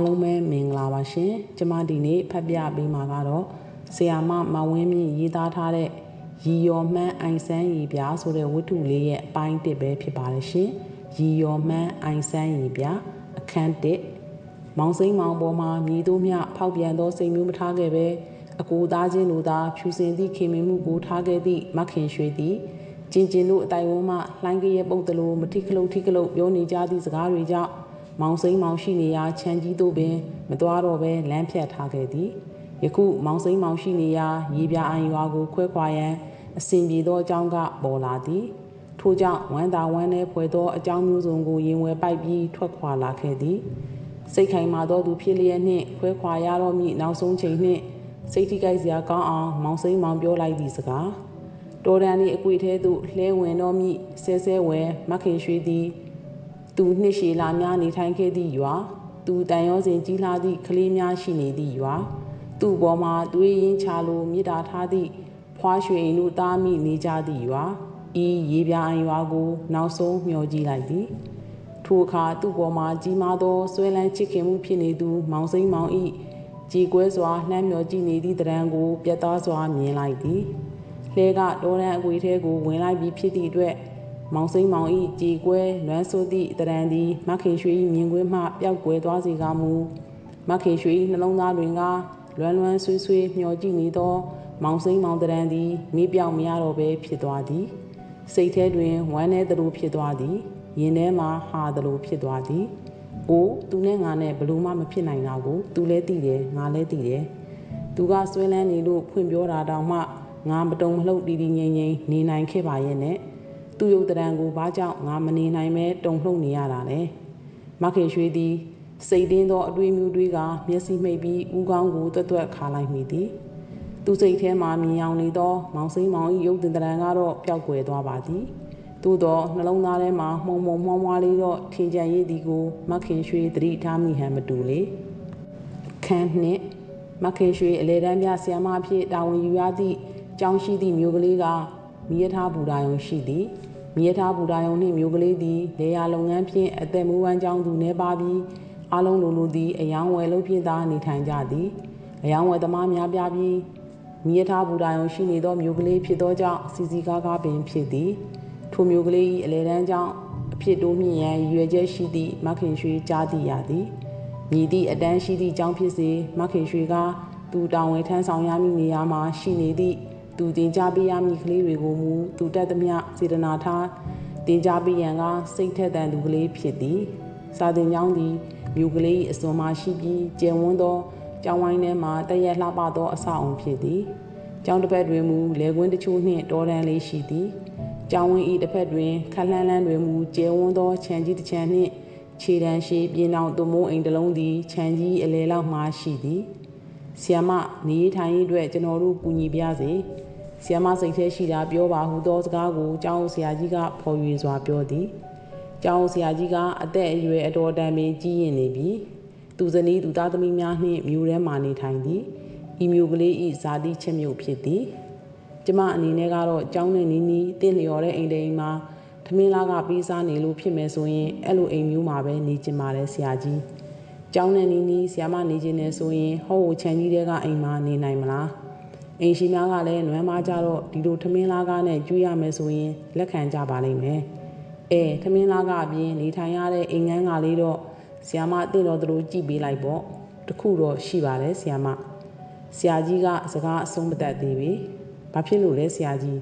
အားလုံးပဲမင်္ဂလာပါရှင်ကျမဒီနေ့ဖတ်ပြပေးမှာကတော့ဆီယာမမဝင်းမြင့်ရေးသားထားတဲ့ရီယော်မှန်းအိုင်ဆန်းရီပြဆိုတဲ့ဝတ္ထုလေးရဲ့အပိုင်းတစ်ပဲဖြစ်ပါတယ်ရှင်ရီယော်မှန်းအိုင်ဆန်းရီပြအခန်းတစ်မောင်စိမ့်မောင်ပေါ်မှာမြည်တို့မြဖောက်ပြန်သောစိတ်မျိုးမထားခဲ့ပဲအကူသားချင်းလိုသာဖြူစင်သည့်ခင်မင်မှုကိုထားခဲ့သည့်မခင်ရွှေသည်ကျင်ကျင်တို့အတိုင်ဝန်းမှလှိုင်းကရဲ့ပုတ်တလို့မထိခလုတ်ထိခလုတ်ပြောနေကြသည့်စကားတွေကြောင့် မောင်စိမ့်မောင်ရှိနေရာခြံကြီးတို့ပင်မသွားတော့ဘဲလမ်းဖြတ်ထားခဲ့သည်ယခုမောင်စိမ့်မောင်ရှိနေရာရေပြအိုင်ရွာကိုခွဲခွာရန်အစဉ်ပြေသောအကြောင်းကပေါ်လာသည်ထို့ကြောင့်ဝမ်းသာဝမ်းနည်းဖွယ်သောအကြောင်းမျိုးစုံကိုရင်ဝယ်ပိုက်ပြီးထွက်ခွာလာခဲ့သည်စိတ်ခိုင်မာသောသူဖြစ်လျက်နှင့်ခွဲခွာရတော့မည့်နောက်ဆုံးချိန်နှင့်စိတ်ထိခိုက်စရာကောင်းအောင်မောင်စိမ့်မောင်ပြောလိုက်သည့်စကားတော်တန်၏အကွေထဲသို့လှဲဝင်တော့မည့်ဆဲဆဲဝဲမခင်ရွှေသည် သူနှစ်ရှည်လာများနေထိုင်ခဲ့သည့်ရွာသူတန်ရောစဉ်ကြီးလာသည့်ကလေးများရှိနေသည့်ရွာသူ့ပေါ်မှာသွေးရင်းချလိုမြစ်တာထားသည့်ဖွားရွှေအိမ်တို့တားမိနေကြသည့်ရွာဤရေပြာအိမ်ရွာကို နောက်ဆုံးမျှော်ကြည့်လိုက်သည်ထိုအခါသူ့ပေါ်မှာကြီးမားသောဆွဲလန်းချစ်ခင်မှုဖြစ်နေသူ မောင်စိမ့်မောင်ဤကြည်ကွဲစွာနှမ်းမျောကြည့်နေသည့်တရံကိုပြတ်သားစွာမြင်လိုက်သည်လှဲကတောရန်အကွေထဲကိုဝင်လိုက်ပြီးဖြစ်သည့်အတွက် မောင်စိမ့်မောင်ဤကြည်ကွဲလွမ်းဆိုးသည့်တရံသည်မခင်ရွှေ၏မြင်ကွင်းမှပျောက်ကွယ်သွားစေကမူမခင်ရွှေ၏နှလုံးသားတွင်ကလွမ်းလွမ်းဆွေးဆွေးမျောကြည့်နေသောမောင်စိမ့်မောင်တရံသည်မိပြောင်မရတော့ဘဲဖြစ်သွားသည်စိတ်ထဲတွင်ဝမ်းနည်းသလိုဖြစ်သွားသည်ရင်ထဲမှာဟာသလိုဖြစ်သွားသည်။အိုးသူနဲ့ငါနဲ့ဘလို့မှမဖြစ်နိုင်တာကိုသူလည်းသိတယ်ငါလည်းသိတယ်။သူကဆွဲလန်းနေလို့ဖွင့်ပြောတာတောင်မှငါမတုံမလှုပ်တီးတီးငိမ့်ငိမ့်နေနိုင်ခဲ့ပါရဲ့နဲ့ သူ့ရုပ်တရံကိုဘာကြောင့်ငါမနေနိုင်မဲတုံလှုပ်နေရတာလဲ။မခင်ရွှေသည်စိတ်တင်းသောအတွေးမျိုးတွေကမျက်စိမှိတ်ပြီးဥကောင်းကိုတွတ်တွတ်ခါလိုက်မိသည်။သူစိတ်ထဲမှာမြင်အောင်နေသောမောင်စိမ့်မောင်၏ရုပ်တင်တရံကတော့ပျောက်ကွယ်သွားပါသည်။သို့တော့နှလုံးသားထဲမှာမှုံမှုံမွှားမွှားလေးတော့ထင်ကြံရည်ဒီကိုမခင်ရွှေသတိထားမိဟန်မတူလေခန်းနှစ်မခင်ရွှေအလေတန်းပြဆီယမအဖြစ်တာဝန်ယူရသည့်ကျောင်းရှိသည့်မျိုးကလေးကမိရထားဘူတာယုံရှိသည် မိရထားဘူတာယုံနှင့်မျိုးကလေးသည်လေယာလုပ်ငန်းဖြင့်အသက်မူဝမ်းကျောင်းသူနေပါပြီးအလုံးလိုလိုသည်အယောင်ဝယ်လို့ဖြင့်သာနေထိုင်ကြသည်အယောင်ဝယ်သမားများပြားပြီးမိရထားဘူတာယုံရှိနေသောမျိုးကလေးဖြစ်သောကြောင့်စီစီကားကားပင်ဖြစ်သည်ထိုမျိုးကလေး၏အလဲတန်းကြောင့်အဖြစ်တိုးမြင့်ရန်ရွယ်ချက်ရှိသည့်မခင်ရွှေကြားသိရသည်မြည်သည့်အတန်းရှိသည့်ကြောင့်ဖြစ်စေမခင်ရွှေကသူတောင်ဝဲထမ်းဆောင်ရမည့်နေရာမှာရှိနေသည့် သူတင်ကြပေးရမည့်ကလေးတွေကိုမူသူတက်သမျှစေတနာထားတင်ကြပေးရန်ကစိတ်ထက်သန်သူကလေးဖြစ်သည်စာတင်ကြောင်းသည်မြို့ကလေးအစွန်မှရှိပြီးကျယ်ဝန်းသောကျောင်းဝိုင်းထဲမှတရက်လှပသောအဆောက်အုံဖြစ်သည်ကျောင်းတစ်ပတ်တွင်မူလေကွင်းတချို့နှင့်တောတန်းလေးရှိသည်ကျောင်းဝင်းဤတစ်ဖက်တွင်ခလန်းလန်းတွင်မူကျဲဝန်းသောခြံကြီးတစ်ခြံနှင့်ခြေတန်းရှိပြင်းအောင်သူမိုးအိမ်တစ်လုံးသည်ခြံကြီးအလဲလောက်မှရှိသည်ဆီယမနေထိုင်ရေးအတွက်ကျွန်တော်တို့ကူညီပြစေ ဆီယမစိတ်ထဲရှိတာပြောပါဟုသောစကားကိုကျောင်းဆရာကြီးကဖော်ရွေစွာပြောသည်ကျောင်းဆရာကြီးကအသက်အရွယ်အတော်တန်ပင်ကြီးရင်နေပြီသူဇနီးသူသားသမီးများနှင့်မြို့ထဲမှနေထိုင်သည်ဤမြို့ကလေးဤဇာတိချက်မြို့ဖြစ်သည်ကျမအနေနဲ့ကတော့ကျောင်းနဲ့နီးနီးတင့်လျော်တဲ့အိမ်တိမ်မှာထမင်းလားကပေးစားနေလို့ဖြစ်မယ်ဆိုရင်အဲ့လိုအိမ်မျိုးမှာပဲနေကျင်ပါတယ်ဆရာကြီးကျောင်းနဲ့နီးနီးဆရာမနေကျင်နေဆိုရင်ဟောဟိုချန်ကြီးတဲကအိမ်မှာနေနိုင်မလား အိမ်ရှိများကလည်းနွမ်းမကြတော့ဒီလိုထမင်းလားကားနဲ့ကျွေးရမယ်ဆိုရင်လက်ခံကြပါလိမ့်မယ်အဲထမင်းလားကအပြင်နေထိုင်ရတဲ့အိမ်ငန်းကလေးတော့ဆရာမတင့်တော်သူတို့ကြည့်ပေးလိုက်ပေါ့တခုတော့ရှိပါတယ်ဆရာမဆရာကြီးကစကားအဆုံးမတတ်သေးပြီဘာဖြစ်လို့လဲဆရာကြီး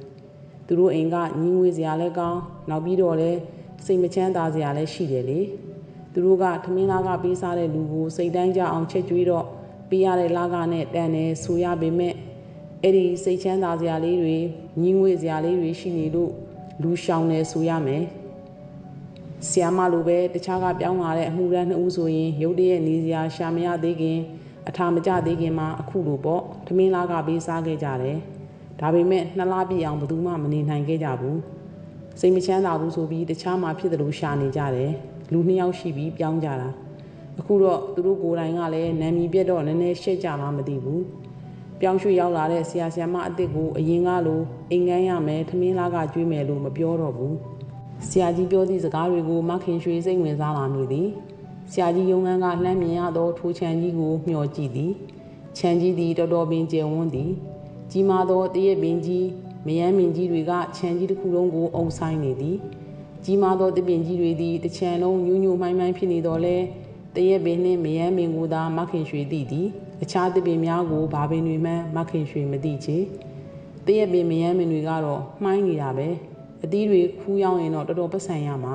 သူတို့အိမ်ကညီငွေစရာလည်းကောင်းနောက်ပြီးတော့လည်းစိတ်မချမ်းသာစရာလည်းရှိတယ်လေသူတို့ကထမင်းသားကပေးစားတဲ့လူကိုစိတ်တိုင်းကြအောင်ချက်ကျွေးတော့ပေးရတဲ့လာကနဲ့တန်တယ်ဆိုရပေမဲ့ အဲ့ဒီစိတ်ချမ်းသာစရာလေးတွေညီငွေစရာလေးတွေရှိနေလို့လူရှောင်တယ်ဆိုရမယ်ဆီယမလိုပဲတခြားကပြောင်းလာတဲ့အမှုရန်နှစ်ဦးဆိုရင်ရုတ်တရက်နေစရာရှာမရသေးခင်အထာမကြသေးခင်မှာအခုလိုပေါ့ထမင်းလားကပေးစားခဲ့ကြတယ်ဒါပေမဲ့နှစ်လပြည့်အောင်ဘယ်သူမှမနေနိုင်ခဲ့ကြဘူးစိတ်မချမ်းသာဘူးဆိုပြီးတခြားမှဖြစ်တယ်လို့ရှာနေကြတယ်လူနှစ်ယောက်ရှိပြီးပြောင်းကြတာအခုတော့သူတို့ကိုယ်တိုင်ကလည်းနာမည်ပြတ်တော့နည်းနည်းရှက်ကြမှမသိဘူး ပြောင်းရွှေ့ရောက်လာတဲ့ဆရာဆရာမအစ်စ်ကိုအရင်ကလိုအိမ်ငန်းရမယ်ထမင်းလားကကျွေးမယ်လို့မပြောတော့ဘူးဆရာကြီးပြောသည့်စကားတွေကိုမခင်ရွှေစိတ်ဝင်စားလာမိသည်ဆဆရာကြီးယုံငန်းကလှမ်းမြင်ရသောထိုချန်ကြီးကိုမျှော်ကြည့်သည်ချန်ကြီးသည်တော်တော်ပင်ကျယ်ဝန်းသည်ကြီးမားသောတရက်ပင်ကြီးမယမ်းမင်ကြီးတွေကချန်ကြီးတစ်ခုလုံးကိုအုံဆိုင်နေသည်ကြီးမားသောတပင်ကြီးတွေသည်တစ်ချံလုံးညူးညူးမှိုင်းမှိုင်းဖြစ်နေတော်လဲ တရက်ပင်နှင့်မယမ်းမင်ကိုသာမခင်ရွှေသိသည်အခြားတပင်များကိုဘာပင်တွေမှမခင်ရွှေမသိချေတရက်ပင်မယမ်းမင်တွေကတော့မှိုင်းနေတာပဲအသီးတွေခူးရောက်ရင်တော့တော်တော်ပတ်ဆံရမှာ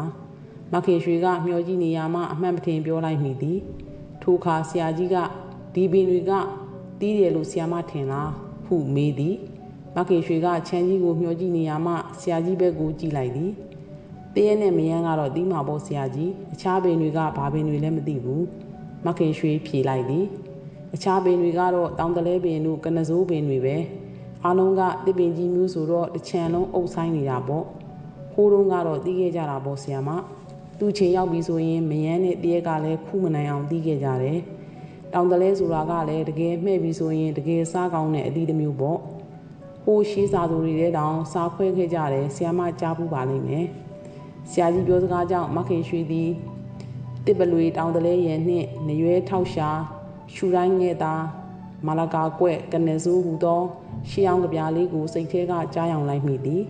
မခင်ရွှေကမျောကြည့်နေရမှအမှန်ပထင်ပြောလိုက်မိသည်ထိုအခါဆရာကြီးကဒီပင်တွေကတီးတယ်လို့ဆရာမထင်လားဟုမေးသည်မခင်ရွှေကချမ်းကြီးကိုမျောကြည့်နေရမှဆရာကြီးဘက်ကိုကြည့်လိုက်သည် တရဲနဲ့မယန်းကတော့တီးမှာပေါ့ဆရာကြီးအခြားပင်တွေကဘာပင်တွေလည်းမသိဘူးမခင်ရွှေဖြေလိုက်သည်အခြားပင်တွေကတော့တောင်တလဲပင်တို့ကနစိုးပင်တွေပဲအားလုံးကတစ်ပင်ကြီးမျိုးဆိုတော့တစ်ချံလုံးအုပ်ဆိုင်နေတာပေါ့ဟိုးတုန်းကတော့တီးခဲ့ကြတာပေါ့ဆရာမသူ့ချိန်ရောက်ပြီဆိုရင်မယန်းနဲ့တရက်ကလည်းခုမနိုင်အောင်တီးခဲ့ကြတယ်တောင်တလဲဆိုတာကလည်းတကယ်မှဲ့ပြီဆိုရင်တကယ်စားကောင်းတဲ့အသီးတစ်မျိုးပေါ့ဟိုးရှိစာသူတွေတဲ့တောင်စားခွဲခဲ့ကြတယ်ဆရာမကြားဘူးပါလိမ့်မယ် ဆရာကြီးပြောစကားကြောင့်မခင်ရွှေသည်တစ်ပလွေတောင်တလဲရဲ့နှင့်နရွဲထောက်ရှာရှူတိုင်းငဲ့သာမာလကာကွက်ကနေစိုးဟူသောရှေးအောင်ကြပြားလေးကိုစိတ်ထဲကကြားယောင်လိုက်မိသည်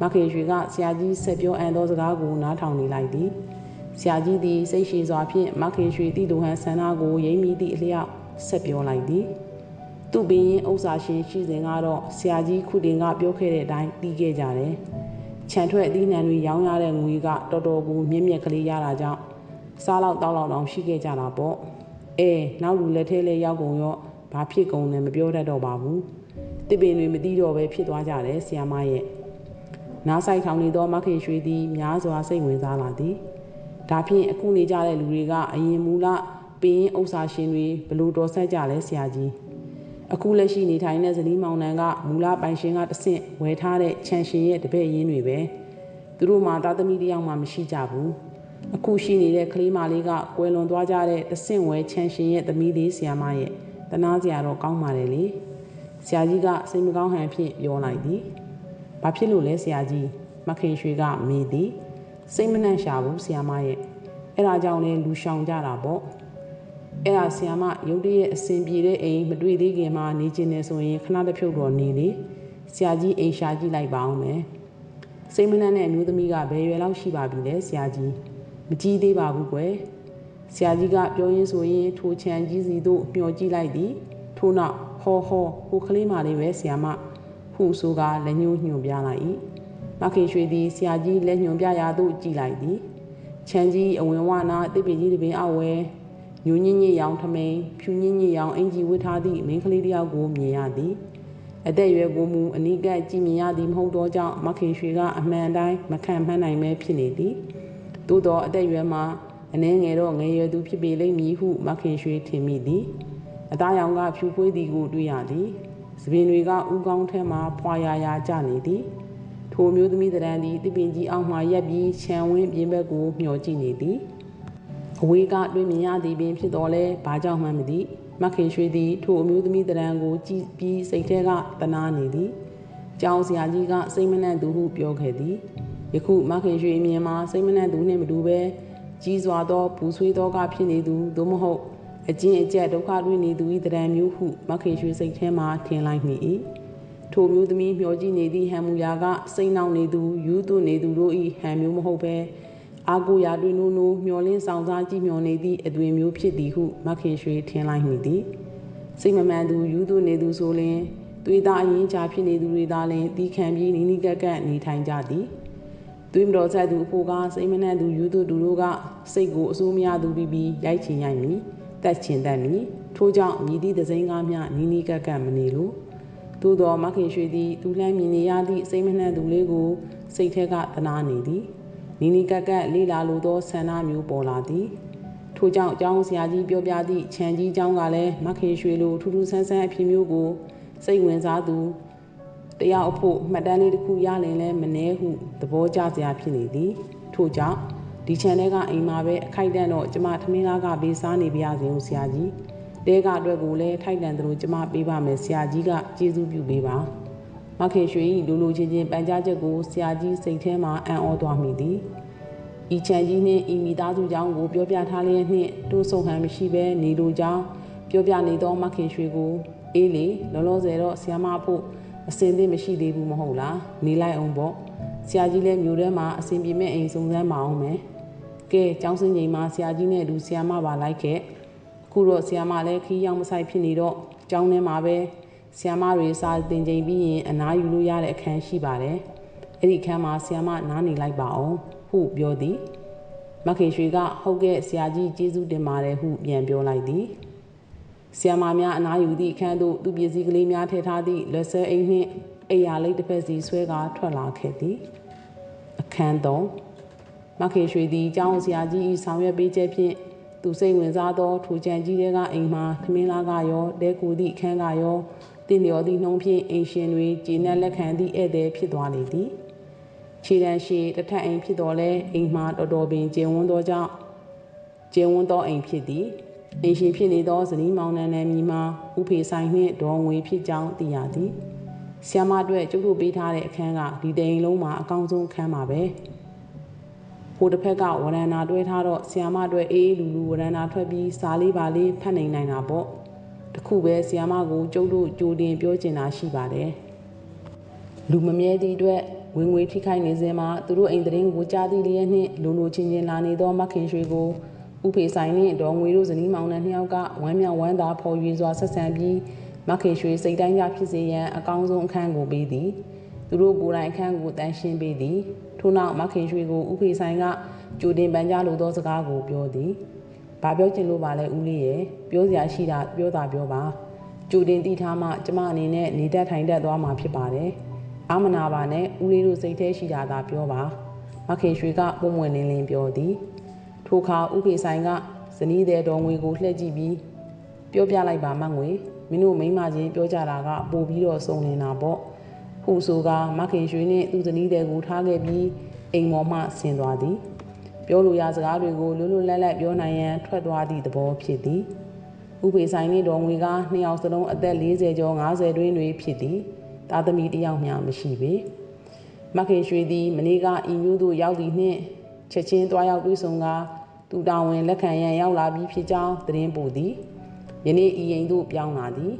မခင်ရွှေကဆရာကြီးဆက်ပြောအံသောစကားကိုနားထောင်နေလိုက်သည်ဆရာကြီးသည်စိတ်ရှိစွာဖြင့်မခင်ရွှေတိတူဟန်ဆန္ဒကိုရိမ့်မိသည့်အလျောက်ဆက်ပြောလိုက်သည်သူ့ပင်ရင်ဥစ္စာရှင်ရှိစဉ်ကတော့ဆရာကြီးခုတင်ကပြောခဲ့တဲ့အတိုင်းပြီးခဲ့ကြတယ် ခြံထွက်အသီးနှံတွေရောင်းရတဲ့ငွေကတော်တော်ကိုမြင့်မြတ်ကလေးရတာကြောင့်စားလောက်တောက်လောက်တောင်ရှိခဲ့ကြတာပေါ့အဲနောက်လူလက်ထဲလဲရောက်ကုန်ရောဘာဖြစ်ကုန်လဲမပြောတတ်တော့ပါဘူးတစ်ပင်တွေမသိတော့ပဲဖြစ်သွားကြတယ်ဆီယမရဲ့နားဆိုင်ထောင်နေသောမခင်ရွှေသည်များစွာစိတ်ဝင်စားလာသည်ဒါဖြင့်အခုနေကြတဲ့လူတွေကအရင်မူလပင်ဥစ္စာရှင်တွေဘလို့တော်ဆက်ကြလဲဆရာကြီး အခုလက်ရှိနေထိုင်တဲ့ဇနီးမောင်နှံကမူလပိုင်ရှင်ကတဆင့်ဝယ်ထားတဲ့ခြံရှင်ရဲ့တပည့်ရင်းတွေပဲသူတို့မှသားသမီးတယောက်မှမရှိကြဘူးအခုရှိနေတဲ့ကလေးမလေးကကွယ်လွန်သွားကြတဲ့တဆင့်ဝဲခြံရှင်ရဲ့သမီးလေးဆရာမရဲ့တနာစရာတော့ကောင်းပါတယ်လေဆရာကြီးကစိတ်မကောင်းဟန်ဖြင့်ပြောလိုက်သည်ဘာဖြစ်လို့လဲဆရာကြီးမခင်ရွှေကမေးသည်စိတ်မနှံ့ရှာဘူးဆီယာမရဲ့အဲ့ဒါကြောင့်လဲလူရှောင်ကြတာပေါ့ အဲ့ဒါဆီယာမရုတ်တရက်အစဉ်ပြေတဲ့အိမ်မတွေ့သေးခင်မှာနေကျင်နေဆိုရင်ခဏတစ်ဖြုတ်တော့နေလေဆရာကြီးအိမ်ရှာကြည့်လိုက်ပါအောင်မယ်စိတ်မနှံ့တဲ့အမျိုးသမီးကဘယ်ရွယ်လောက်ရှိပါပြီလဲဆရာကြီးမကြီးသေးပါဘူးကွယ်ဆရာကြီးကပြောရင်းဆိုရင်ထိုချန်ကြီးစီတို့မျှော်ကြည့်လိုက်သည်ထို့နောက်ဟောဟောဟိုကလေးမလေးပဲဆရာမဟုဆိုကလက်ညှိုးညွှန်ပြလိုက်၏မခင်ရွှေသည်ဆရာကြီးလက်ညွန်ပြရာသို့ကြည်လိုက်သည်ချမ်းကြီးအဝင်ဝနာအစ်ပင်ကြီးတပင်အဝဲ ညူညင်းညစ်ရောင်ထမိန်ဖြူညင်းညစ်ရောင်အင်ကြီးဝတ်ထားသည့်မိန်းကလေးတယောက်ကိုမြင်ရသည်အသက်အရွယ်ကိုမူအနိကကြည်မြင်ရသည်မဟုတ်သောကြောင့်မခင်ရွှေကအမှန်တိုင်းမခံမှန်းနိုင်ပဲဖြစ်နေသည်သို့သောအသက်အရွယ်မှာအနှဲငယ်တော့ငယ်ရွယ်သူဖြစ်ပေလိမ့်မည်ဟုမခင်ရွှေထင်မိသည်အသားရောင်ကဖြူဖွေးသည်ကိုတွေ့ရသည်သပင်တွေကဥကောင်းထဲမှဖွာရာရာကျနေသည်ထိုမျိုးသမီးတရန်သည်တပင်ကြီးအောက်မှရက်ပြီးခြံဝင်းပြင်ဘက်ကိုမျှော်ကြည့်နေသည် အဝေးကတွေ့မြင်ရသည်ပင်ဖြစ်တော်လဲဘာကြောင့်မှမသိမခင်ရွှေသည်ထိုအမျိုးသမီးတရန်ကိုကြည့်ပြီးစိတ်ထဲကတနာနေသည်ကျောင်းဆရာကြီးကစိတ်မနှံ့သူဟုပြောခဲ့သည်ယခုမခင်ရွှေအမြင်မှာစိတ်မနှံ့သူနှင့်မတူပဲကြီးစွာသောပူဆွေးသောကဖြစ်နေသူသို့မဟုတ်အကျဉ်အကျက်ဒုက္ခတွေ့နေသူ၏တရံမျိုးဟုမခင်ရွှေစိတ်ထဲမှထင်လိုက်မိ၏ထိုမျိုးသမီးမျောကြည့်နေသည့်ဟန်မူရာကစိတ်နှောင်နေသူယူသွနေသူတို့၏ဟန်မျိုးမဟုတ်ပဲ အာကိုရာတွင်နိုးနိုးမျောလင်းဆောင်စားကြည့်မျောနေသည့်အသွင်မျိုးဖြစ်သည်ဟုမခင်ရွှေထင်လိုက်မိသည်စိတ်မမှန်သူယူသွနေသူဆိုလျှင်သွေးသားအရင်ချဖြစ်နေသူတွေသာလျှင်တီးခံပြီးနီးနီးကပ်ကပ်နေထိုင်ကြသည်သွေးမတော်ဆက်သူအဖို့ကစိတ်မနှံ့သူယူသွသူတို့ကစိတ်ကိုအစိုးမရသူပြီးပြီးရိုက်ချင်ရိုက်မည်တက်ချင်တတ်မည်ထို့ကြောင့်မြည်သည့်သစိမ်းကားများနီးနီးကပ်ကပ်မနေလို့သို့သောမခင်ရွှေသည်သူလှမ်းမြင်နေရသည့်စိတ်မနှံ့သူလေးကိုစိတ်ထဲကတနာနေသည် နီနီကက်ကက်လေးလာလိုသောဆန္ဒမျိုးပေါ်လာသည်ထို့ကြောင့်အကြောင်းဆရာကြီးပြောပြသည့်ခြံကြီးเจ้าကလည်းမခင်ရွှေလိုထူးထူးဆန်းဆန်းအဖြစ်မျိုးကိုစိတ်ဝင်စားသူတယောက်အဖို့မှတ်တမ်းလေးတစ်ခုရလင်လဲမနှဲဟုသဘောကျစရာဖြစ်နေသည်ထို့ကြောင့်ဒီခြံထဲကအိမ်မှာပဲအခိုက်တန့်တော့ကျမထမင်းသားကဘေးစားနေပြရစဉ်ဆရာကြီးတဲကအတွက်ကိုလည်းထိုက်တန်သလိုကျမပေးပါမယ်ဆရာကြီးကကျေးဇူးပြုပေးပါ မခင်ရွှေဤလူလူချင်းချင်းပန်ကြားချက်ကိုဆရာကြီးစိတ်ထဲမှာအံ့ဩသွားမိသည်ဤဤချန်ကြီးနှင့်ဤမိသားစုကြောင့်ကိုပြောပြထားလျက်နှင့်တိုးဆုံဟန်မရှိဘဲနေလိုကြောင်းပြောပြနေသောမခင်ရွှေကိုအေးလေလောလောဆယ်တော့ဆီယမဖို့အစင်သင့်မရှိသေးဘူးမဟုတ်လားနေလိုက်အောင်ပေါ့ဆရာကြီးလည်းမျိုးထဲမှာအစင်ပြေမဲ့အိမ်စုံစမ်းမအောင်မယ်ကဲကျောင်းစင်းချိန်မှာဆရာကြီးနဲ့အတူဆရာမပါလိုက်ခဲ့ခုတော့ဆရာမလည်းခီးရောက်မဆိုင်ဖြစ်နေတော့ကျောင်းထဲမှာပဲ ဆီယမတွေစာတင်ချိန်ပြီးရင်အနားယူလို့ရတဲ့အခန်းရှိပါတယ်အဲ့ဒီအခန်းမှာဆီယမနားနေလိုက်ပါအောင်ဟုပြောသည်မခင်ရွှေကဟုတ်ကဲ့ဆရာကြီးကျေးဇူးတင်ပါတယ်ဟုပြန်ပြောလိုက်သည်ဆီယမများအနားယူသည့်အခန်းသို့သူပစ္စည်းကလေးများထည့်ထားသည့်လက်ဆွဲအိမ်နှင့်အိယာလိတ်တစ်ဖက်စီဆွဲကာထွက်လာခဲ့သည်အခန်းသုံးမခင်ရွှေသည်ကျောင်းဆရာကြီး၏ဆောင်ရွက်ပေးချက်ဖြင့်သူစိတ်ဝင်စားသောထူချန်ကြီးတဲ့ကအိမ်မှာခမင်းလာကရောတဲကူသည့်အခန်းကရော တင်လျော်သည့်နှုံးဖြင့်အိမ်ရှင်တွေကျေနပ်လက်ခံသည့်ဧည့်သည်ဖြစ်သွားလေသည်ခြေတန်းရှိတထက်အိမ်ဖြစ်တော်လဲအိမ်မှာတော်တော်ပင်ကျင်ဝန်းသောကြောင့်ကျင်ဝန်းသောအိမ်ဖြစ်သည်အိမ်ရှင်ဖြစ်နေသောဇနီးမောင်နှံနယ်မြေမှာဥဖေဆိုင်နှင့်ဒေါ်ငွေဖြစ်ကြောင်းသိရသည်ဆီယမအတွက်ကျုပ်တို့ပေးထားတဲ့အခန်းကဒီတိမ်လုံးမှာအကောင်းဆုံးအခန်းပါပဲဟိုတစ်ဖက်ကဝရဏာတွဲထားတော့ဆီယမအတွက်အေးအေးလူလူဝရဏာထွက်ပြီးစားလေးပါလေးဖတ်နိုင်နိုင်တာပေါ့ တခုပဲဆီယမကိုကျုပ်တို့ကြိုတင်ပြောချင်တာရှိပါတယ်လူမမြဲသည့်အတွက်ဝင်ငွေထိခိုက်နေစဉ်မှာသူတို့အိမ်သတင်းကိုကြားသိလျက်နှင့်လူလူချင်းချင်းလာနေသောမခင်ရွှေကိုဥဖေဆိုင်နှင့်ဒေါ်ငွေတို့ဇနီးမောင်နှံနှစ်ယောက်ကဝမ်းမြောက်ဝမ်းသာဖော်ရွေစွာဆက်ဆံပြီးမခင်ရွှေစိတ်တိုင်းကြဖြစ်စေရန်အကောင်းဆုံးအခန်းကိုပေးသည်သူတို့ကိုယ်တိုင်အခန်းကိုတန်းရှင်းပေးသည်ထို့နောက်မခင်ရွှေကိုဥဖေဆိုင်ကကြိုတင်ပန်ကြားလိုသောစကားကိုပြောသည် ဘာပြောချင်လို့ပါလဲဦးလေးရဲ့ပြောစရာရှိတာပြောတာပြောပါကြိုတင်တည်ထားမှကျမအနေနဲ့နေတတ်ထိုင်တတ်သွားမှာဖြစ်ပါတယ်အာမနာပါနဲ့ဦးလေးတို့စိတ်แท้ရှိတာသာပြောပါမခင်ရွှေကပုံဝင်လင်းလင်းပြောသည်ထိုအခါဥဖေဆိုင်ကဇနီးတဲ့တော်ငွေကိုလှည့်ကြည့်ပြီးပြောပြလိုက်ပါမငွေမင်းတို့မိမချင်းပြောကြတာကပို့ပြီးတော့စုံနေတာပေါ့ဟူဆိုကမခင်ရွှေနဲ့သူ့ဇနီးတဲ့ကိုထားခဲ့ပြီးအိမ်ပေါ်မှဆင်းသွားသည် ပြောလိုရစကားတွေကိုလွတ်လွတ်လပ်လပ်ပြောနိုင်ရန်ထွက်သွားသည့်သဘောဖြစ်သည်ဥပေဆိုင်နှင့်တော်ငွေကနှစ်ယောက်စလုံးအသက်40ကျော်50တွင်းတွေဖြစ်သည်သားသမီးတယောက်မျှမရှိပေမခင်ရွှေသည်မနေ့ကအီမျိုးတို့ရောက်သည်နှင့်ချက်ချင်းသွားရောက်တွေ့ဆုံကသူတာဝန်လက်ခံရန်ရောက်လာပြီးဖြစ်ကြောင်းသတင်းပို့သည်ယနေ့ဤရင်သို့ပြောင်းလာသည်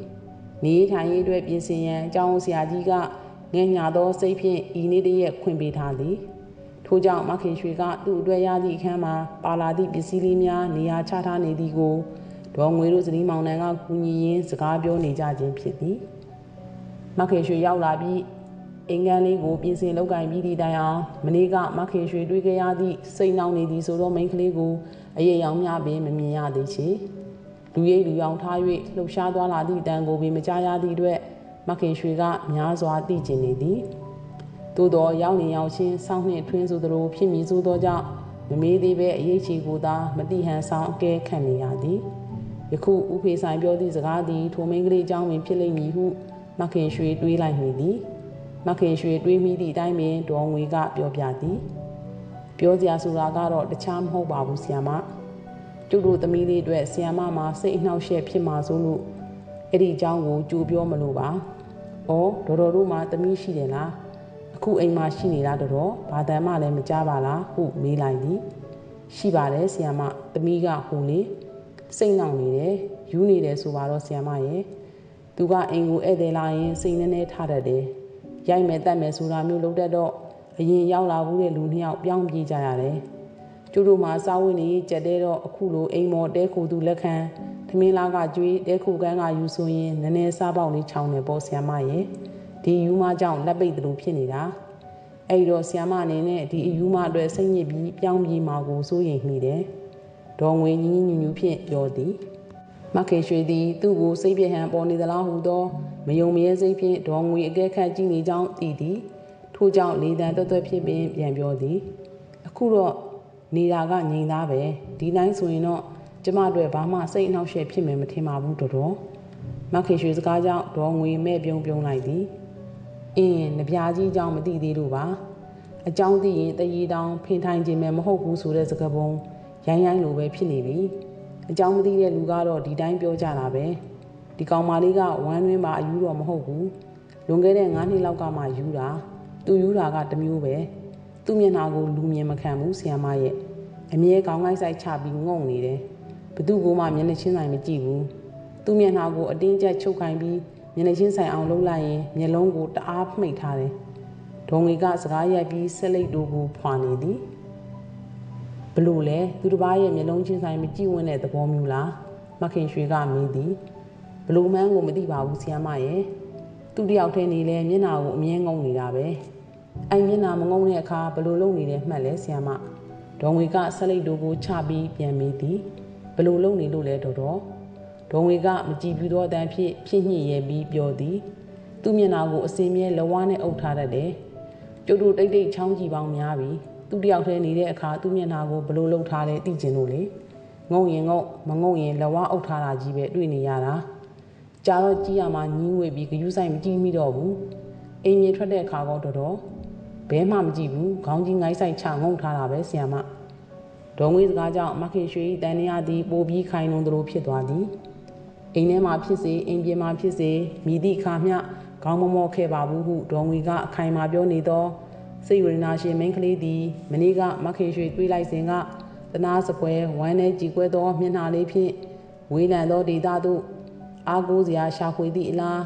နေထိုင်ရေးအတွက်ပြင်ဆင်ရန်အကြောင်းဆရာကြီးကငဲ့ညာသောစိတ်ဖြင့်ဤနေ့တည်းရဲ့ခွင့်ပေးထားသည် ထို့ကြောင့်မခင်ရွှေကသူ့အတွက်ရသည့်အခန်းမှာပါလာသည့်ပစ္စည်းလေးများနေရာချထားနေသည်ကိုဒေါ်ငွေတို့ဇနီးမောင်နှံကကူညီရင်းစကားပြောနေကြခြင်းဖြစ်သည်မခင်ရွှေရောက်လာပြီးအင်္ဂန်လေးကိုပြင်ဆင်လောက်ကင်ပြီးသည့်တိုင်အောင်မနေ့ကမခင်ရွှေတွေ့ခဲ့ရသည့်စိတ်နှောင်းနေသည်ဆိုသောမိန်းကလေးကိုအရေးရောင်များပင်မမြင်ရသေးချေလူရိပ်လူရောင်ထား၍လှုပ်ရှားသွားလာသည့်တန်ကိုပင်မကြားရသည့်အတွက်မခင်ရွှေကများစွာသိကျင်နေသည် သို့သောရောက်နေရောက်ချင်းစောင့်နှင့်ထွင်းဆိုသလိုဖြစ်မည်ဆိုသောကြောင့်မမေးသေးပဲအရေးချီကိုသာမတိဟန်ဆောင်အကဲခံနေရသည်ယခုဥဖေဆိုင်ပြောသည့်စကားသည်ထိုမိန်းကလေးအကြောင်းပင်ဖြစ်လိမ့်မည်ဟုမခင်ရွှေတွေးလိုက်မိသည်မခင်ရွှေတွေးမိသည့်အတိုင်းပင်ဒေါ်ငွေကပြောပြသည်ပြောစရာဆိုတာကတော့တခြားမဟုတ်ပါဘူးဆီယမကျုပ်တို့သမီးလေးအတွက်ဆီယမမှာစိတ်အနှောက်အယှက်ဖြစ်မှာဆိုလို့အဲ့ဒီအကြောင်းကိုကြိုပြောမလို့ပါ။အော်ဒေါ်တော်တို့မှာသမီးရှိတယ်လား။ အခုအိမ်မှာရှိနေတာတော်တော်ဘာတမ်းမှလည်းမကြားပါလားဟုမေးလိုက်သည်။ရှိပါတယ်ဆီယမသမီးကဟိုလေစိတ်နှောင်နေတယ်ယူနေတယ်ဆိုပါတော့ဆီယမရဲ့။သူကအိမ်ကိုဧည့်သည်လာရင်စိတ်နှဲနှဲထားတတ်တယ်။ရိုက်မယ်တက်မယ်ဆိုတာမျိုးလုပ်တတ်တော့အရင်ရောက်လာဘူးတဲ့လူနှစ်ယောက်ပြောင်းပြေးကြရတယ်။ကျတို့မှာစားဝတ်နေရေးကြက်တဲ့တော့အခုလိုအိမ်မော်တဲခိုသူလက်ခံမင်းလားကကြွေးတဲခုကန်းကယူဆိုရင်နည်းနည်းစားပေါက်လေးချောင်းနေပေါ့ဆ iam မရဲ့ ဒီယူမကြောင့်လက်ပိတ်သလိုဖြစ်နေတာအဲ့တော့ဆ iam မအနေနဲ့ဒီအယူမအတွက်စိတ်ညစ်ပြီးပြောင်းပြေးမှာကိုစိုးရိမ်မိတယ်ဒေါ်ငွေညင်းညူညူဖြင့်ပြောသည်မခင်ရွှေသည်သူ့ကိုစိတ်ပြဟန်ပေါ်နေသလားဟုသောမယုံမရဲစိတ်ဖြင့်ဒေါ်ငွေအကဲခတ်ကြည့်နေကြောင်းသိသည်ထို့ကြောင့်လေတံတွတ်တွတ်ဖြစ်ပင်ပြန်ပြောသည်အခုတော့နေတာကငြိမ်သားပဲဒီတိုင်းဆိုရင်တော့ကျမတို့ဘာမှစိတ်အနှောက်အယှက်ဖြစ်မယ်မထင်ပါဘူးတော်တော်မခင်ရွှေစကားကြောင့်ဒေါ်ငွေမဲ့ပြုံပြုံလိုက်သည် အင်းနပြားကြီးအကြောင်းမသိသေးလို့ပါအကြောင်းသိရင်တရီတောင်ဖင်ထိုင်ခြင်းမဲ့မဟုတ်ဘူးဆိုတဲ့စကားပုံရိုင်းရိုင်းလိုပဲဖြစ်နေပြီအကြောင်းမသိတဲ့လူကတော့ဒီတိုင်းပြောကြတာပဲဒီကောင်မလေးကဝမ်းတွင်းမှာအယူတော့မဟုတ်ဘူးလွန်ခဲ့တဲ့9နှစ်လောက်ကမှယူတာသူယူတာကတမျိုးပဲသူ့မျက်နှာကိုလူမြင်မခံဘူးဆီယမရဲ့အမြဲကောင်းကိုင်းဆိုင်ချပြီးငုံနေတယ်ဘသူကမှမျက်နှာချင်းဆိုင်မကြည့်ဘူးသူ့မျက်နှာကိုအတင်းကျပ်ချုပ်ခိုင်းပြီး မျက်နှာချင်းဆိုင်အောင်လှုပ်လိုက်ရင်မျက်လုံးကိုတအားမှိတ်ထားတယ်ဒေါငွေကစကားရိုက်ပြီးဆက်လက်တို့ကိုဖွာနေသည်ဘလို့လဲသူတစ်ပါးရဲ့မျက်လုံးချင်းဆိုင်မကြည့်ဝန်းတဲ့သဘောမျိုးလားမခင်ရွှေကမေးသည်ဘလို့မှန်းကိုမသိပါဘူးဆီယမရဲ့သူတယောက်တည်းနေလဲမျက်နှာကိုအမြဲငုံနေတာပဲအဲ့မျက်နှာမငုံတဲ့အခါဘလို့လုံနေတယ်မှတ်လဲဆီယမဒေါငွေကဆက်လက်တို့ကိုချပြီးပြန်မေးသည်ဘလို့လုံနေလို့လဲတော်တော် ဒေါငွေကမကြည့်ဘူးသောအတန်းဖြင့်ဖြစ်ညှိရဲပြီးပြောသည်သူ့မျက်နှာကိုအစင်မြဲလဝါးနဲ့အုပ်ထားတတ်တယ်ကျုပ်တို့တိတ်တိတ်ချောင်းကြည့်ပေါင်းများပြီသူတယောက်တည်းနေတဲ့အခါသူ့မျက်နှာကိုဘလို့လှုပ်ထားလဲသိကျင်လို့လေငုံရင်ငုံမငုံရင်လဝါးအုပ်ထားတာကြီးပဲတွေ့နေရတာကြာတော့ကြည့်ရမှာညင်းဝေပြီးဂယူးဆိုင်မကြည့်မိတော့ဘူးအိမ်မြေထွက်တဲ့အခါကောတော်တော်ဘဲမှမကြည့်ဘူးခေါင်းကြီးငိုင်းဆိုင်ချငုံထားတာပဲဆီယမဒေါငွေစကားကြောင့်မခင်ရွှေတန်နေရသည်ပိုပြီးခိုင်လုံသလိုဖြစ်သွားသည် အိမ်ထဲမှာဖြစ်စေအိမ်ပြင်မှာဖြစ်စေမိသည့်ခါမျှခေါင်းမမော့ခဲ့ပါဘူးဟုဒေါငွေကအခိုင်မာပြောနေသောစိတ်ဝေဒနာရှင်မိန်းကလေးသည်မနေ့ကမခင်ရွှေတွေးလိုက်စဉ်ကတနာစပွဲဝမ်းထဲကြည်ကွဲသောမျက်နှာလေးဖြင့်ဝေးလံသောဒေတာသို့အာကိုးစရာရှာဖွေသည့်အလား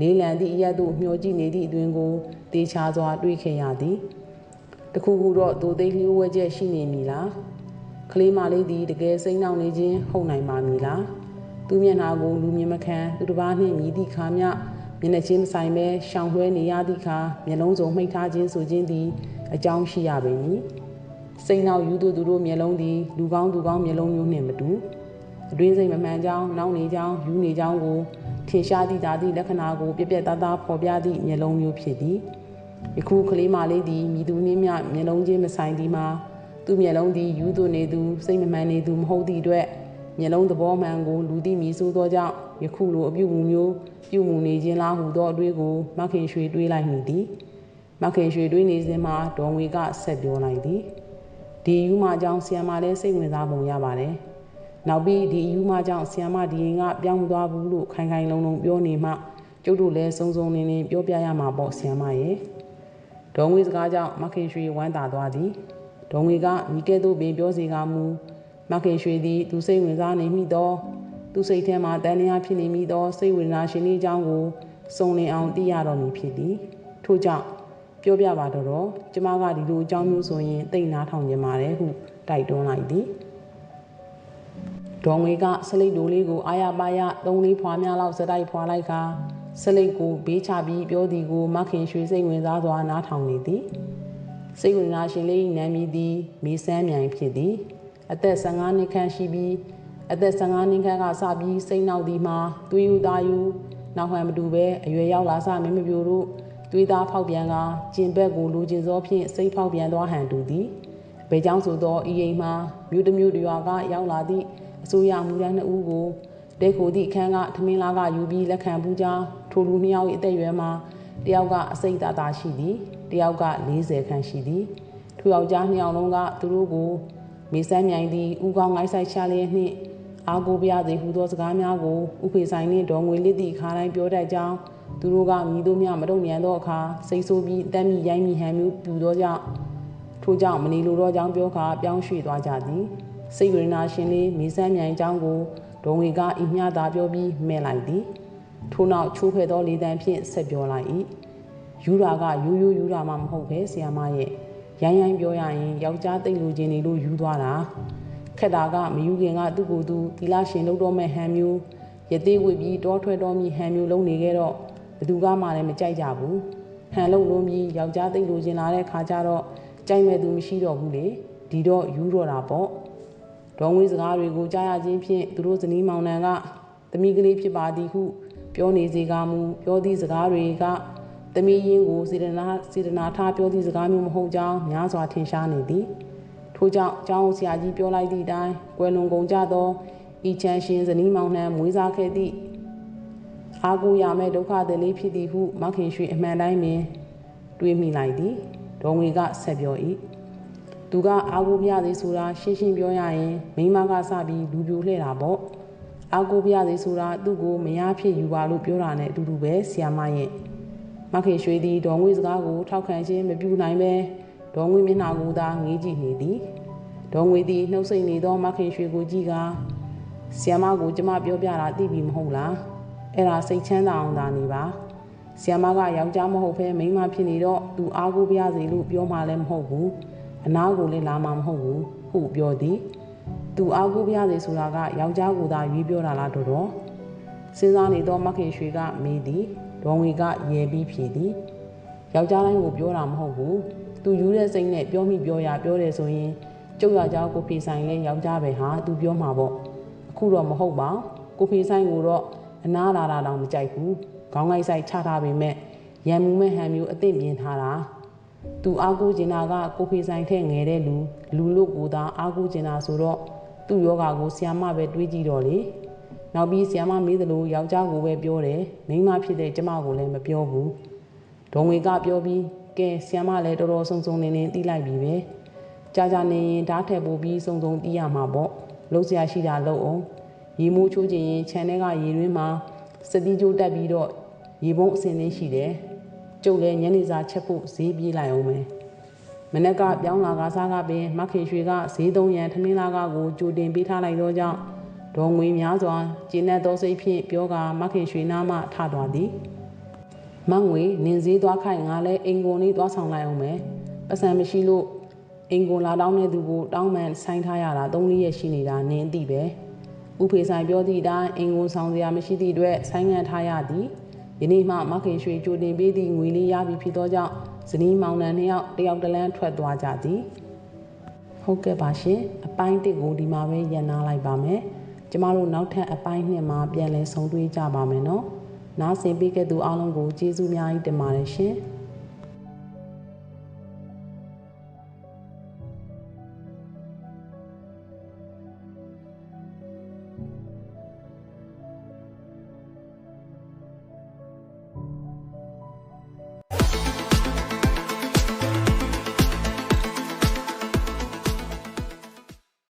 လေးလံသည့်အရက်သို့မျှော်ကြည့်နေသည့်အတွင်ကိုတေချာစွာတွေးခဲ့ရသည်တခုခုတော့ဒိုသိလျှိုးဝဲချက်ရှိနေမည်လားကလေးမလေးသည်တကယ်စိတ်နှောင့်နေခြင်းဟုတ်နိုင်ပါမည်လား သူမျက်နှာကိုလူမြင်မခံသူတစ်ပါးနှင့်မြည်သည့်ခါမျှမျက်နှာချင်းမဆိုင်ပဲရှောင်လွှဲနေရသည့်အခါမျက်လုံးစုံမှိတ်ထားခြင်းဆိုခြင်းသည်အကြောင်းရှိရပေမည်စိတ်နောက်ယူသူသူတို့မျက်လုံးသည်လူကောင်းသူကောင်းမျက်လုံးမျိုးနှင့်မတူအတွင်းစိတ်မမှန်ကြောင်းနောက်နေကြောင်းယူနေကြောင်းကိုထင်ရှားသည့်သာသည့်လက္ခဏာကိုပြပြသားသားဖော်ပြသည့်မျက်လုံးမျိုးဖြစ်သည်ယခုကလေးမလေးသည်မိသူနှင်းမြမျက်လုံးချင်းမဆိုင်သည်မှာသူ့မျက်လုံးသည်ယူသူနေသူစိတ်မမှန်နေသူမဟုတ်သည့်အတွက် မျက်လုံးသဘောမှန်ကိုလူသိမြည်ဆိုးသောကြောင့်ယခုလိုအပြုအမူမျိုးပြုမှုနေခြင်းလားဟူသောအတွေ့ကိုမခင်ရွှေတွေးလိုက်မိသည်မခင်ရွှေတွေးနေစဉ်မှာဒေါ်ငွေကဆက်ပြောလိုက်သည်ဒီယူမကြောင့်ဆီယမလည်းစိတ်ဝင်စားပုံရပါတယ်နောက်ပြီးဒီယူမကြောင့်ဆီယမဒီရင်ကပြောင်းသွားဘူးလို့ခိုင်ခိုင်လုံလုံပြောနေမှကျုပ်တို့လည်းစုံစုံလင်းလင်းပြောပြရမှာပေါ့ဆီယမရဲ့ဒေါ်ငွေစကားကြောင့်မခင်ရွှေဝမ်းသာသွားသည်ဒေါ်ငွေကမိကဲ့သို့ပင်ပြောစီကမူ မခင်ရွှေသည်သူစိတ်ဝင်စားနေမိသောသူစိတ်ထဲမှာတန်တရားဖြစ်နေမိသောစိတ်ဝေဒနာရှင်လေးအကြောင်းကိုစုံလင်အောင်သိရတော်မူဖြစ်သည်ထို့ကြောင့်ပြောပြပါတော့တော့ကျမကဒီလိုအကြောင်းမျိုးဆိုရင်တိတ်နာထောင်ခြင်းပါတယ်ဟုတိုက်တွန်းလိုက်သည်ဒေါ်ငွေကစလိတ်တိုလေးကိုအာရပါရသုံးလေးဖွာများလောက်စတိုက်ဖွာလိုက်ခါစလိတ်ကိုဘေးချပြီးပြောသည်ကိုမခင်ရွှေစိတ်ဝင်စားစွာနားထောင်နေသည်စိတ်ဝင်စားရှင်လေးနာမည်သည်မေဆန်းမြိုင်ဖြစ်သည် အသက်15နှစ်ခန့်ရှိပြီးအသက်15နှစ်ခန့်ကစပြီးစိတ်နှောက်သည်မှာသွေးယူသားယူနောက်ဟန်မတူပဲအရွယ်ရောက်လာစမင်းမပြိုတို့သွေးသားဖောက်ပြန်ကကျင်ဘက်ကိုလူကျင်စောဖြင့်စိတ်ဖောက်ပြန်သွားဟန်တူသည်ဘယ်ကြောင့်ဆိုသောဤအိမ်မှာမြို့တစ်မြို့တရွာကရောက်လာသည့်အစိုးရမူရန်နှစ်ဦးကိုတဲခိုသည့်အခန်းကထမင်းလားကယူပြီးလက်ခံပူးကြောင်းထိုလူနှစ်ယောက်၏အသက်အရွယ်မှာတယောက်ကအစိတ်သားသားရှိသည်တယောက်က40ခန့်ရှိသည်ထိုယောက်ျားနှစ်ယောက်လုံးကသူတို့ကို မေဆန်းမြိုင်သည်ဥကောင်းငိုင်းဆိုင်ချလျက်နှင့်အားကိုပြသည်ဟူသောစကားများကိုဥဖေဆိုင်နှင့်ဒေါ်ငွေလစ်သည့်ခါတိုင်းပြောတတ်ကြောင်းသူတို့ကမိတို့များမတုံမြန်သောအခါစိတ်ဆိုးပြီးတက်မိရိုင်းမိဟန်မျိုးပြူသောကြောင့်ထို့ကြောင့်မနေလိုသောကြောင့်ပြောခါပြောင်းရွှေ့သွားကြသည်စိတ်ဝေဒနာရှင်လေးမေဆန်းမြိုင်ကြောင်းကိုဒေါ်ငွေကဤမျှသာပြောပြီးမဲ့လိုက်သည်ထို့နောက်ချိုးဖဲ့သောလေတံဖြင့်ဆက်ပြောလိုက်၏ယူရာကယူယူယူရာမှမဟုတ်ပဲဆီယာမရဲ့ ရိုင်းရိုင်းပြောရရင်ယောက်ျားတိတ်လူချင်းတွေလို့ယူသွားတာခက်တာကမယူခင်ကသူ့ကိုယ်သူတီလာရှင်လုပ်တော့မဲ့ဟန်မျိုးရသေးဝစ်ပြီးတောထွက်တော်မီဟန်မျိုးလုံးနေခဲ့တော့ဘသူကမှလည်းမကြိုက်ကြဘူးဟန်လုံးလုံးပြီးယောက်ျားတိတ်လူချင်းလာတဲ့ခါကျတော့ကြိုက်မဲ့သူမရှိတော့ဘူးလေဒီတော့ယူတော့တာပေါ့ဒေါ်ငွေစကားတွေကိုကြားရခြင်းဖြင့်သူတို့ဇနီးမောင်နှံကသမီးကလေးဖြစ်ပါသည်ဟု ပြောနေစေကမူပြောသည့်စကားတွေက သမီးရင်းကိုစေတနာစေတနာထားပြောသည့်စကားမျိုးမဟုတ်ကြောင်းများစွာထင်ရှားနေသည်ထို့ကြောင့်အကြောင်းဆရာကြီးပြောလိုက်သည့်အတိုင်းကွယ်လွန်ကုန်ကြသောဤချမ်းရှင်ဇနီးမောင်နှံမွေးစားခဲ့သည့်အာကိုရမဲ့ဒုက္ခသည်လေးဖြစ်သည်ဟုမခင်ရွှေအမှန်တိုင်းပင်တွေးမိလိုက်သည်ဒေါ်ငွေကဆက်ပြော၏သူကအာကိုပြသည်ဆိုတာရှင်းရှင်းပြောရရင်မိမကစပြီးလူပြိုလှဲ့တာပေါ့အာကိုပြသည်ဆိုတာသူ့ကိုမရဖြစ်ယူပါလို့ပြောတာနဲ့အတူတူပဲဆီယာမရဲ့ မခင်ရွှေသည်ဒေါ်ငွေစကားကိုထောက်ခံခြင်းမပြုနိုင်ပဲဒေါ်ငွေမျက်နှာကိုသာငေးကြည့်နေသည်ဒေါ်ငွေသည်နှုတ်ဆက်နေသောမခင်ရွှေကိုကြည့်ကဆီယမကိုကျမပြောပြတာသိပြီမဟုတ်လားအဲ့ဒါစိတ်ချမ်းသာအောင်သာနေပါဆီယမကယောက်ျားမဟုတ်ဘဲမိန်းမဖြစ်နေတော့သူအားကိုးပြစေလို့ပြောမှလည်းမဟုတ်ဘူးအနာကိုလည်းလာမှာမဟုတ်ဘူးဟုပြောသည်သူအားကိုးပြစေဆိုတာကယောက်ျားကိုသာရွေးပြောတာလားတော်တော်စဉ်းစားနေသောမခင်ရွှေကမေးသည် ဒေါ်ငွေကရဲပြီးဖြေသည်ယောက်ျားတိုင်းကိုပြောတာမဟုတ်ဘူးသူယူတဲ့စိတ်နဲ့ပြောမိပြောရပြောတယ်ဆိုရင်ကျုပ်ယောက်ျားကိုဖေဆိုင်လဲယောက်ျားပဲဟာသူပြောမှာပေါ့အခုတော့မဟုတ်ပါကိုဖေဆိုင်ကိုတော့အနာလာတာတော့မကြိုက်ဘူးခေါင်းလိုက်ဆိုင်ချထားပေမဲ့ရံမှုမဲ့ဟန်မျိုးအသင့်ပြင်ထားတာသူအားကိုးကျင်တာကကိုဖေဆိုင်ထက်ငယ်တဲ့လူလူလို့ကိုသာအားကိုးကျင်တာဆိုတော့သူ့ယောဂါကိုဆီယမပဲတွေးကြည့်တော့လေ နောက်ပြီးဆီယမမေးသလိုယောက်ျားကိုပဲပြောတယ်မိန်းမဖြစ်တဲ့ကျမကိုလည်းမပြောဘူးဒေါ်ငွေကပြောပြီးကဲဆီယမလည်းတော်တော်ဆုံဆုံနေနေတီးလိုက်ပြီပဲကြာကြာနေရင်ဓာတ်ထက်ပိုပြီးစုံစုံတီးရမှာပေါ့လုံးစရာရှိတာလုံးအောင်ရေမိုးချိုးခြင်းရင်ခြံထဲကရေတွင်းမှာစတိကျိုးတက်ပြီးတော့ရေပုံးအစင်းလေးရှိတယ်ကျုပ်လည်းညနေစာချက်ဖို့ဈေးပြေးလိုက်အောင်မယ်မနေ့ကပြောင်းလာကစားကပင်မခင်ရွှေကဈေးသုံးရန်ထမင်းလာကကိုကြိုတင်ပေးထားလိုက်သောကြောင့် ဒေါ်ငွေများစွာကျင်းတဲ့သောစိတ်ဖြင့်ပြောကမခင်ရွှေနားမှထသွားသည်မငွေနင်းစည်းသွားခိုင်ငါလည်းအိမ်ကုန်လေးသွားဆောင်လိုက်အောင်မယ်ပတ်စံမရှိလို့အိမ်ကုန်လာတောင်းတဲ့သူကိုတောင်းမှန်ဆိုင်ထားရတာ၃လရက်ရှိနေတာနင်းသိပဲဥဖေဆိုင်ပြောသည့်အတိုင်းအိမ်ကုန်ဆောင်စရာမရှိသည့်အတွက်ဆိုင်းငံ့ထားရသည်ယနေ့မှမခင်ရွှေကြိုတင်ပေးသည့်ငွေလေးရပြီဖြစ်သောကြောင့်ဇနီးမောင်နှံနှစ်ယောက်တယောက်တလန်းထွက်သွားကြသည်ဟုတ်ကဲ့ပါရှင်အပိုင်းတစ်ကိုဒီမှာပဲရန်နာလိုက်ပါမယ် ကျမတို့နောက်ထပ်အပိုင်းနှစ်မှာပြန်လည်ဆုံတွေ့ကြပါမယ်နော်နားဆင်ပေးခဲ့သူအားလုံးကိုကျေးဇူးများကြီးတင်ပါတယ်ရှင်